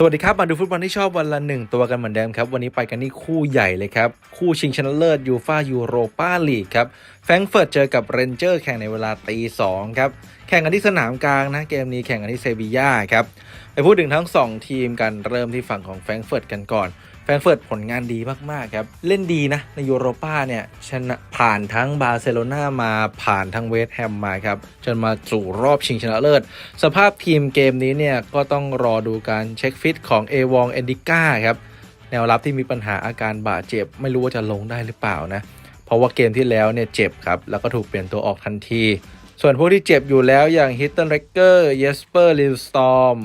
สวัสดีครับ มาดูฟุตบอลที่ชอบวันละหนึ่งตัวกันเหมือนเดิมครับ วันนี้ไปกันที่คู่ใหญ่เลยครับ คู่ชิงชนะเลิศยูฟายูโรปาลีกครับแฟรงเฟิร์ตเจอกับเรนเจอร์แข่งในเวลาตีสองครับแข่งกันที่สนามกลางนะเกมนี้แข่งกันที่เซบีย่าครับไปพูดถึงทั้ง 2 ทีมกันเริ่มที่ฝั่งของแฟรงเฟิร์ตกันก่อน แฟรงเฟิร์ตผลงานดีมาก ๆ ครับ เล่นดีนะในยูโรป้าเนี่ยชนะผ่านทั้งบาร์เซโลนามาผ่านทั้งเวสต์แฮมมาครับจนมาสู่รอบชิงชนะเลิศ สภาพทีมเกมนี้เนี่ยก็ต้องรอดูการเช็คฟิตของเอวองเอนดิก้าครับแนวรับที่มีปัญหาอาการบาดเจ็บ ไม่รู้ว่าจะลงได้หรือเปล่านะเพราะว่าเกมที่แล้วเนี่ยเจ็บครับแล้วก็ถูกเปลี่ยนตัวออกทันที ส่วนพวกที่เจ็บอยู่แล้วอย่างฮิตเทนเรกเกอร์เยสเปอร์ลิลสตอม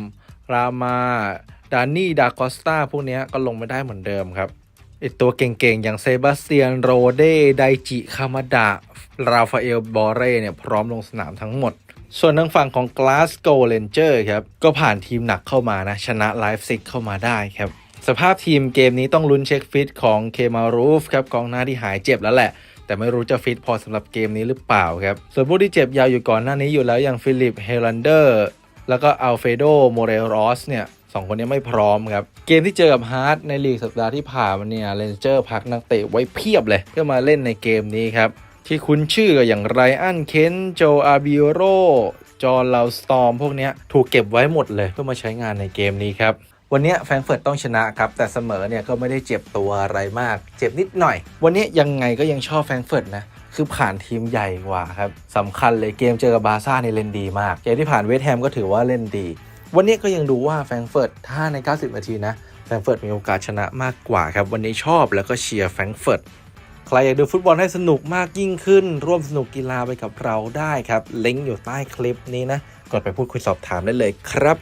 รามา ดานี่ดากอสตาพวกนี้ก็ลงไม่ได้เหมือนเดิมครับไอตัวเก่งๆ อย่างเซบาสเตียนโรเดไดจิคามาดาราฟาเอลบอเร่เนี่ยพร้อมลงสนามทั้งหมด ส่วนทางฝั่งของ Glasgow Ranger ครับ ก็ผ่านทีมหนักเข้ามานะ ชนะไลฟ์ซิกเข้ามาได้ครับ สภาพทีมเกมนี้ต้องลุ้นเช็คฟิตของเคมารูฟครับกองหน้าที่หายเจ็บแล้วแหละ แต่ไม่รู้จะฟิตพอสำหรับเกมนี้หรือเปล่าครับ ส่วนผู้ที่เจ็บยาวอยู่ก่อนหน้านี้อยู่แล้วอย่างฟิลิปเฮลันเดอร์แล้วก็อัลเฟโดโมเรรอสเนี่ย สองคนนี้ไม่พร้อมครับ เกมที่เจอกับฮาร์ดในลีกสัปดาห์ที่ผ่านมาเนี่ยเรนเจอร์พักนักเตะไว้เพียบเลย เพื่อมาเล่นในเกมนี้ครับ ที่คุ้นชื่อก็อย่างไรอันเคนโจอาบิโรจอร์ลาสตอมพวกนี้ถูกเก็บไว้หมดเลยเพื่อมาใช้งานในเกมนี้ครับวันนี้แฟรงเฟิร์ตต้องชนะครับ แต่เสมอเนี่ยก็ไม่ได้เจ็บตัวอะไรมาก เจ็บนิดหน่อย วันนี้ยังไงก็ยังชอบแฟรงเฟิร์ตนะ คือผ่านทีมใหญ่กว่าครับสำคัญเลยเกมเจอกับบาร์ซ่าในเล่นดีมาก เกมที่ผ่านเวสแฮมก็ถือว่าเล่นดี วันนี้ก็ยังดูว่าแฟรงเฟิร์ตถ้าใน 90 นาทีนะแฟรงเฟิร์ตมีโอกาสชนะมากกว่าครับ วันนี้ชอบแล้วก็เชียร์แฟรงเฟิร์ตใครอยากดูฟุตบอลให้สนุกมากยิ่งขึ้น ร่วมสนุกกีฬาไปกับเราได้ครับลิงก์อยู่ใต้คลิปนี้นะกดไปพูดคุยสอบถามได้เลยครับ